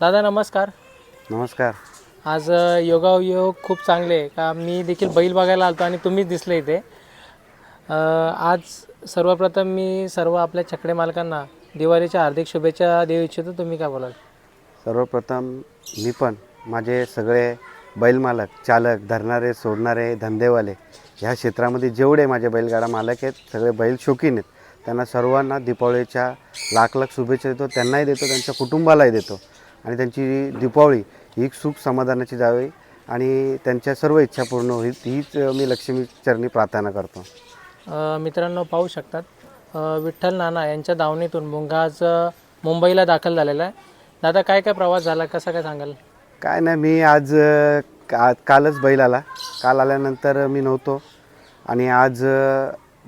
दादा नमस्कार. नमस्कार. आज योगायोग खूप चांगले आहे. का मी देखील बैल बघायला आलतो आणि तुम्हीच दिसले इथे. आज सर्वप्रथम मी सर्व आपल्या छकडे मालकांना दिवाळीच्या हार्दिक शुभेच्छा देऊ इच्छितो. तुम्ही काय बोलाल? सर्वप्रथम मी पण माझे सगळे बैलमालक चालक धरणारे सोडणारे धंदेवाले ह्या क्षेत्रामध्ये जेवढे माझे बैलगाडा मालक आहेत सगळे बैल शौकीन आहेत. त्यांना सर्वांना दीपावलीच्या लाख लाख शुभेच्छा देतो त्यांनाही देतो त्यांच्या कुटुंबालाही देतो. आणि त्यांची दीपावली ही सुख समाधानाची जावी आणि त्यांच्या सर्व इच्छा पूर्ण होईल हीच मी लक्ष्मी चरणी प्रार्थना करतो. मित्रांनो पाहू शकतात विठ्ठल नाना यांच्या दावणीतून अ, मुंबईला दाखल झालेला आहे. दादा काय काय प्रवास झाला कसा काय सांगाल? काय नाही मी आज का कालच बैल आला. काल आल्यानंतर मी नव्हतो आणि आज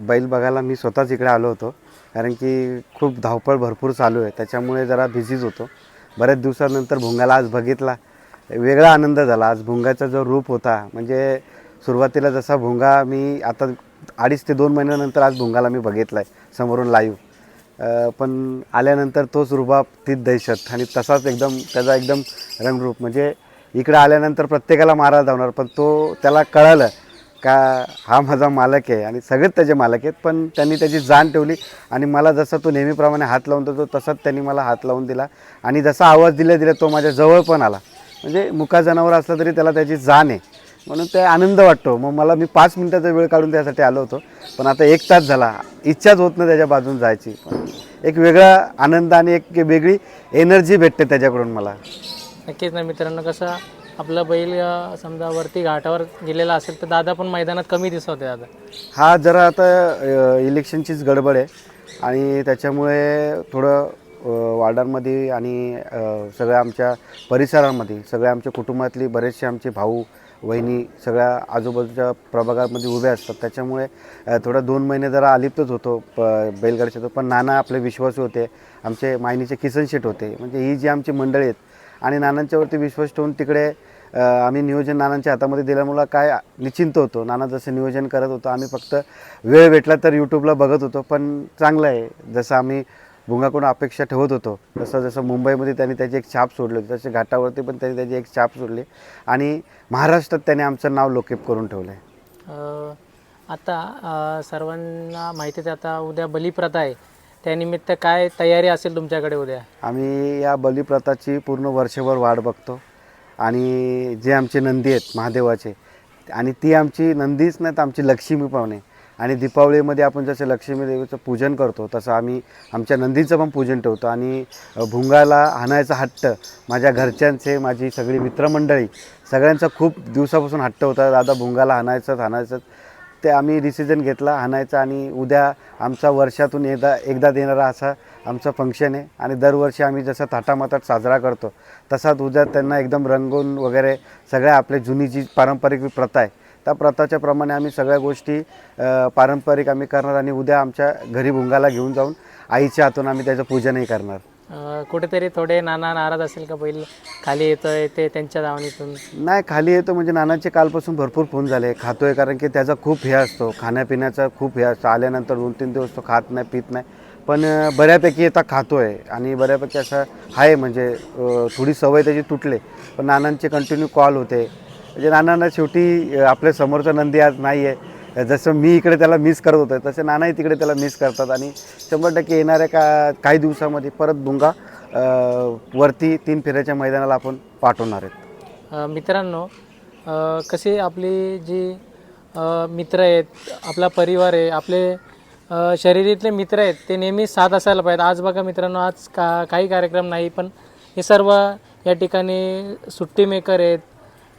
बैल बघायला मी स्वतःच इकडे आलो होतो. कारण की खूप धावपळ भरपूर चालू आहे त्याच्यामुळे जरा बिझीच होतो. बऱ्याच दिवसानंतर भुंगाला आज बघितला. वेगळा आनंद झाला. आज भुंगाचा जो रूप होता म्हणजे सुरुवातीला जसा भुंगा मी आता अडीच ते दोन महिन्यानंतर आज भुंगाला मी बघितला आहे समोरून लाईव्ह पण आल्यानंतर तोच रुबाब तीच दहशत आणि तसाच एकदम त्याचा एकदम रंगरूप. म्हणजे इकडे आल्यानंतर प्रत्येकाला मारा धावणार पण तो त्याला कळालं का हा माझा मालक आहे आणि सगळेच त्याचे मालक आहेत पण त्यांनी त्याची जाण ठेवली आणि मला जसा तो नेहमीप्रमाणे हात लावून देतो तसाच त्यांनी मला हात लावून दिला. आणि जसा आवाज दिला दिला तो माझ्या जवळ पण आला. म्हणजे मुका जनावर असलं तरी त्याला त्याची जाण आहे. म्हणून ते आनंद वाटतो. मग मला मी पाच मिनटाचा वेळ काढून त्यासाठी आलो होतो. पण आता एक तास झाला. इच्छाच होत नाही त्याच्या बाजून जायची. पण एक वेगळा आनंद आणि एक वेगळी एनर्जी भेटते त्याच्याकडून मला. नक्कीच ना मित्रांनो कसं आपला बैल अ, समजा वरती घाटावर गेलेला असेल तर दादा पण मैदानात कमी दिसत होते दादा. हा जरा आता अ, इलेक्शनचीच गडबड आहे. आणि त्याच्यामुळे थोडं अ, वार्डांमध्ये आणि अ, सगळ्या आमच्या परिसरामध्ये सगळ्या आमच्या कुटुंबातली बरेचसे आमचे भाऊ वहिनी सगळ्या आजूबाजूच्या प्रभागामध्ये उभे असतात. त्याच्यामुळे अ, थोडा दोन महिने जरा अलिप्तच होतो प बैलगाडीच्या पण नाना आपले विश्वासू होते. आमचे मायनीचे किसन शेट होते. म्हणजे ही जी आमची मंडळी आहेत. आणि नानांच्यावरती विश्वास ठेवून तिकडे आम्ही नियोजन नानांच्या हातामध्ये दिल्यामुळं काय निश्चिंत होतो. नाना जसं नियोजन करत होतो आम्ही फक्त वेळ भेटला तर यूट्यूबला बघत होतो पण चांगलं आहे. जसं आम्ही भुंगाकडून अपेक्षा ठेवत होतो जसं जसं मुंबईमध्ये त्यांनी त्याची एक छाप सोडली होती तसे घाटावरती पण त्यांनी त्याची एक छाप सोडली. आणि महाराष्ट्रात त्याने आमचं नाव लोकेप करून ठेवलं आहे आता सर्वांना माहितीच आहे आता उद्या बलिप्रथा आहे. त्यानिमित्त काय तयारी असेल तुमच्याकडे उद्या? आम्ही या बलिप्रथाची पूर्ण वर्षभर वाट बघतो. आणि जे आमचे नंदी आहेत महादेवाचे आणि ती आमची नंदीच नाही तर आमची लक्ष्मी पण आहे आणि दीपावलीमध्ये आपण जसं लक्ष्मी देवीचं पूजन करतो तसं आम्ही आमच्या नंदीचं पण पूजन ठेवतो. आणि भुंगाला हाणायचा हट्ट माझ्या घरच्यांचे माझी सगळी मित्रमंडळी सगळ्यांचा खूप दिवसापासून हट्ट होता दादा भुंगाला हाणायचंच हाणायचंच ते आम्ही डिसिजन घेतला आणायचा आणि उद्या आमचा वर्षातून एकदा एकदा देणारा असा आमचं फंक्शन आहे. आणि दरवर्षी आम्ही जसं थाटामातात साजरा करतो तसाच उद्या त्यांना एकदम रंगवून वगैरे सगळ्या आपल्या जुनी जी पारंपरिक प्रथा आहे त्या प्रथाच्या प्रमाणे आम्ही सगळ्या गोष्टी पारंपरिक आम्ही करणार आणि उद्या आमच्या घरी भुंगाला घेऊन जाऊन आईच्या हातून आम्ही त्याचं पूजनही करणार. कुठेतरी थोडे नाना नाराज असेल का बैल खाली येतोय ते त्यांच्या धावणीतून नाही खाली येतो म्हणजे नानाचे कालपासून भरपूर फोन झाले. खातोय कारण की त्याचा खूप हे असतो खाण्यापिण्याचा खूप हे असतो. आल्यानंतर दोन तीन दिवस तो खात नाही पित नाही. पण अं, बऱ्यापैकी आता खातोय आणि बऱ्यापैकी असं आहे म्हणजे अं, थोडी सवय त्याची तुटले. पण नानांचे कंटिन्यू कॉल होते. म्हणजे नानांना शेवटी अं, आपल्या समोरचा नंदी आज नाही आहे जसं मी इकडे त्याला मिस करत होतो तसे नानाही तिकडे त्याला मिस करतात. आणि शंभर टक्के येणाऱ्या का काही दिवसामध्ये परत भुंगा वरती तीन फेऱ्याच्या मैदानाला आपण पाठवणार आहेत. मित्रांनो कसे आपली जी मित्र आहेत आपला परिवार आहे आपले शरीरातले मित्र आहेत ते नेहमी साथ असायला पाहिजे आज बघा मित्रांनो आज का काही कार्यक्रम नाही पण हे सर्व या ठिकाणी सुट्टी मेकर आहेत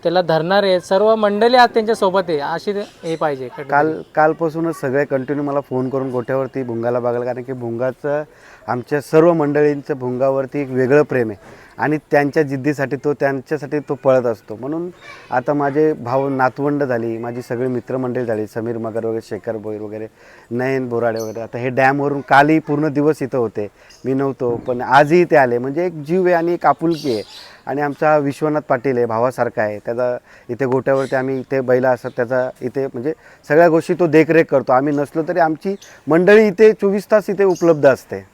त्याला धरणार सर्व मंडळी आज त्यांच्यासोबत आहे. अशी हे पाहिजे. काल कालपासूनच सगळे कंटिन्यू मला फोन करून गोठ्यावरती भुंगाला बघायला कारण की भुंगाचं आमच्या सर्व मंडळींचं भुंगावरती एक वेगळं प्रेम आहे. आणि त्यांच्या जिद्दीसाठी तो त्यांच्यासाठी तो पळत असतो. म्हणून आता माझे भाऊ नातवंड झाली माझी सगळी मित्रमंडळी झाली समीर मगर वगैरे शेखर भोईर वगैरे नयन बोराडे वगैरे. आता हे डॅमवरून कालही पूर्ण दिवस इथं होते. मी नव्हतो पण आजही ते आले. म्हणजे एक जीव आहे आणि एक आपुलकी आहे. आणि आमचा विश्वनाथ पाटील आहे भावासारखा आहे. त्याचा इथे गोट्यावरती आम्ही इथे बैला असतात त्याचा इथे म्हणजे सगळ्या गोष्टी तो देखरेख करतो. आम्ही नसलो तरी आमची मंडळी इथे चोवीस तास इथे उपलब्ध असते.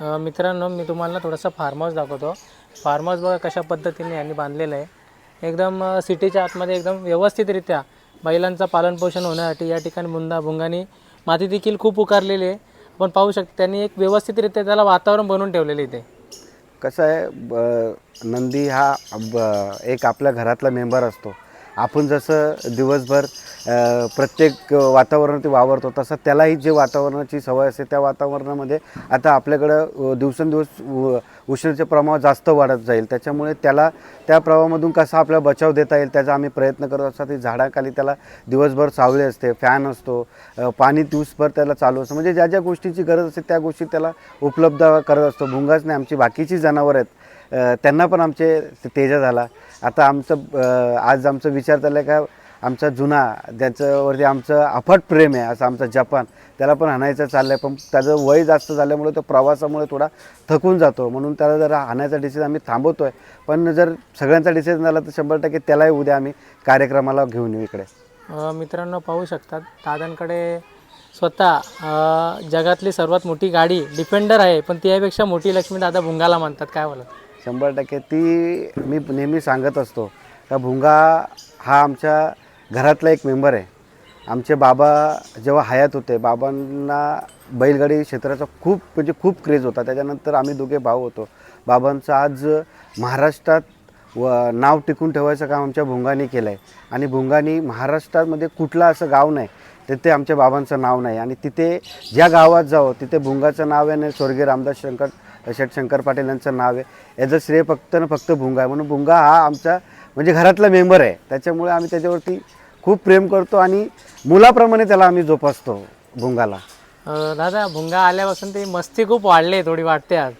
मित्रांनो मी तुम्हाला थोडंसं थोडासा फार्म हाऊस दाखवतो. फार्म हाऊस बघा कशा पद्धतीने यांनी बांधलेलं आहे. एकदम सिटीच्या आतमध्ये एकदम व्यवस्थितरित्या बैलांचं पालनपोषण होण्यासाठी या ठिकाणी मुंदा भुंगानी माती देखील खूप उकारलेली आहे. पण पाहू शकतो त्यांनी एक व्यवस्थितरित्या त्याला वातावरण बनवून ठेवलेलं इथे. कसं आहे ब- नंदी हा ब- एक आपल्या घरातला मेंबर असतो. आपण जसं दिवसभर प्रत्येक वातावरणात वावरतो तसं त्यालाही जे वातावरणाची सवय असते त्या वातावरणामध्ये आता आपल्याकडं दिवसेंदिवस उ- उष्णतेचं प्रमाण जास्त वाढत जाईल. त्याच्यामुळे त्याला त्या प्रवाहामधून कसा आपला बचाव देता येईल त्याचा आम्ही प्रयत्न करत असतो. ती झाडाखाली त्याला दिवसभर सावळे असते फॅन असतो पाणी दिवसभर त्याला चालू असतं. म्हणजे ज्या ज्या गोष्टीची गरज असते त्या गोष्टी त्याला उपलब्ध करत असतो. भुंगाच नाही आमची बाकीची जनावरं आहेत. त्यांना पण आमचे तेजा झाला. आता आमचं आज आमचं विचार चाललं आहे का आमचा जुना ज्याच्यावरती आमचं अफाट प्रेम आहे असं आमचा जपान त्याला पण हाणायचं चाललं आहे पण त्याचं वय जास्त झाल्यामुळे तो प्रवासामुळे थोडा थकून जातो. म्हणून त्याला जरा हाणायचा डिसिजन आम्ही थांबवतो आहे पण जर सगळ्यांचा डिसिजन झाला तर शंभर टक्के त्यालाही उद्या आम्ही कार्यक्रमाला घेऊन येऊ इकडे. मित्रांनो पाहू शकतात दादांकडे स्वतः जगातली सर्वात मोठी गाडी डिफेंडर आहे पण त्यापेक्षा मोठी लक्ष्मी दादा भुंगाला म्हणतात काय बोलत? शंभर टक्के ती मी नेहमी सांगत असतो. का भुंगा हा आमच्या घरातला एक मेंबर आहे. आमचे बाबा जेव्हा हयात होते बाबांना बैलगाडी क्षेत्राचा खूप म्हणजे खूप क्रेज होता. त्याच्यानंतर आम्ही दोघे भाऊ होतो. बाबांचं आज महाराष्ट्रात व नाव टिकून ठेवायचं काम आमच्या भुंगानी केलं आहे आणि भुंगानी महाराष्ट्रामध्ये कुठला असं गाव नाही तिथे आमच्या बाबांचं नाव नाही. आणि तिथे ज्या गावात जावं तिथे भुंगाचं नाव आहे आणि स्वर्गीय रामदास शंकर शेठ शंकर पाटील यांचं नाव आहे. याचं श्रेय फक्त ना फक्त भुंगा आहे. म्हणून भुंगा हा आमचा म्हणजे घरातला मेंबर आहे. त्याच्यामुळे आम्ही त्याच्यावरती खूप प्रेम करतो आणि मुलाप्रमाणे त्याला आम्ही जोपासतो भुंगाला. अ, दादा भुंगा आल्यापासून ती मस्ती खूप वाढली थोडी वाटते आज.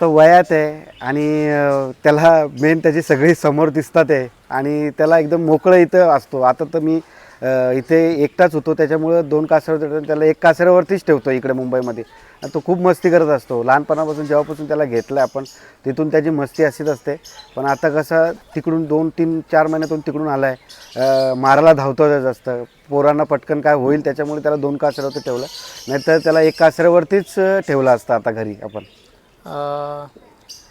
तो वयात आहे आणि अं, त्याला मेन त्याची सगळी समोर दिसतात आहे आणि त्याला एकदम मोकळं इथं असतो. आता तर मी इथे एकटाच होतो त्याच्यामुळं दोन कासऱ्यावर त्याला एक कासऱ्यावरतीच ठेवतो इकडे मुंबईमध्ये. आणि तो खूप मस्ती करत असतो. लहानपणापासून जेव्हापासून त्याला घेतलं आपण तिथून त्याची मस्ती अशीच असते. पण आता कसं तिकडून दोन तीन चार महिन्यातून तिकडून आला आहे मारायला धावतो जास्त. पोरांना पटकन काय होईल त्याच्यामुळे त्याला दोन कासऱ्यावरती ठेवलं. नाहीतर त्याला एक कासऱ्यावरतीच ठेवलं असतं आता घरी आपण.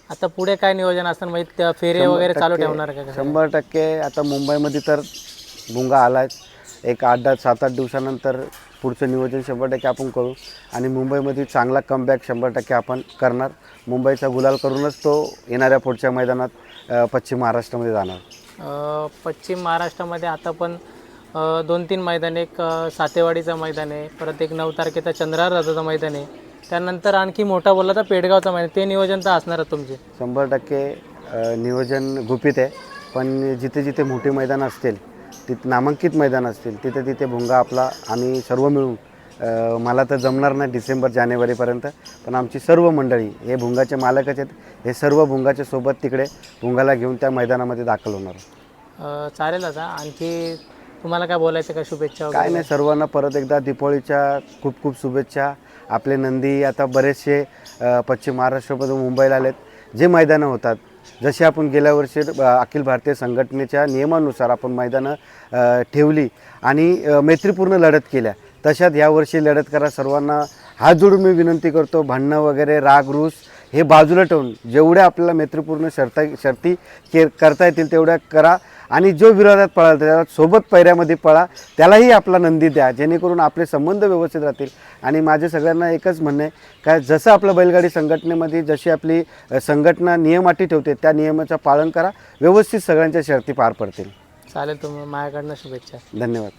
आता पुढे काय नियोजन असणार म्हणजे फेरे वगैरे चालू ठेवणार का? शंभर टक्के. आता मुंबईमध्ये तर भुंगा आलाय. एक आठ दहा सात आठ दिवसानंतर पुढचं नियोजन शंभर टक्के आपण करू. आणि मुंबईमध्ये चांगला कमबॅक शंभर टक्के आपण करणार. मुंबईचा गुलाल करूनच तो येणाऱ्या पुढच्या मैदानात पश्चिम महाराष्ट्रामध्ये जाणार. पश्चिम महाराष्ट्रामध्ये आता पण दोन तीन मैदान एक सातेवाडीचं मैदान आहे. परत एक नऊ तारखेचा चंद्रार रथाचं मैदान आहे. त्यानंतर आणखी मोठा बोलला तर पेडगावचं मैदान ते नियोजन तर असणारच तुमचे. शंभर टक्के नियोजन गुपित आहे. पण जिथे जिथे मोठी मैदान असतील तिथे नामांकित मैदान असतील तिथे तिथे भुंगा आपला आम्ही सर्व मिळून मला तर जमणार नाही डिसेंबर जानेवारीपर्यंत पण आमची सर्व मंडळी हे भुंगाचे मालकच आहेत हे सर्व भुंगाच्या सोबत तिकडे भुंगाला घेऊन त्या मैदानामध्ये दाखल होणार चालेल आता आणखी तुम्हाला काय बोलायचं का शुभेच्छा काय नाही सर्वांना परत एकदा दीपावलीच्या खूप खूप शुभेच्छा. आपले नंदी आता बरेचसे पश्चिम महाराष्ट्रापासून मुंबईला आलेत. जे मैदानं होतात जसे आपण गेल्या वर्षी अखिल भारतीय संघटनेच्या नियमानुसार आपण मैदानं ठेवली आणि मैत्रीपूर्ण लढत केल्या. तशात यावर्षी लढत करा सर्वांना हात जोडून मी विनंती करतो भांडणं वगैरे राग रूस हे बाजूला ठेवून जेवढ्या आपल्याला मैत्रीपूर्ण शर्ता शर्ती के करता येतील तेवढ्या करा. आणि जो विरोधात पळाल त्याला सोबत पैऱ्यामध्ये पळा. त्यालाही आपला नंदी द्या. जेणेकरून आपले संबंध व्यवस्थित राहतील. आणि माझे सगळ्यांना एकच म्हणणं आहे का जसं आपलं बैलगाडी संघटनेमध्ये जशी आपली संघटना नियम अटी ठेवते त्या नियमाचं पालन करा. व्यवस्थित सगळ्यांच्या शर्ती पार पडतील. चालेल तुम्ही. माझ्याकडनं शुभेच्छा. धन्यवाद.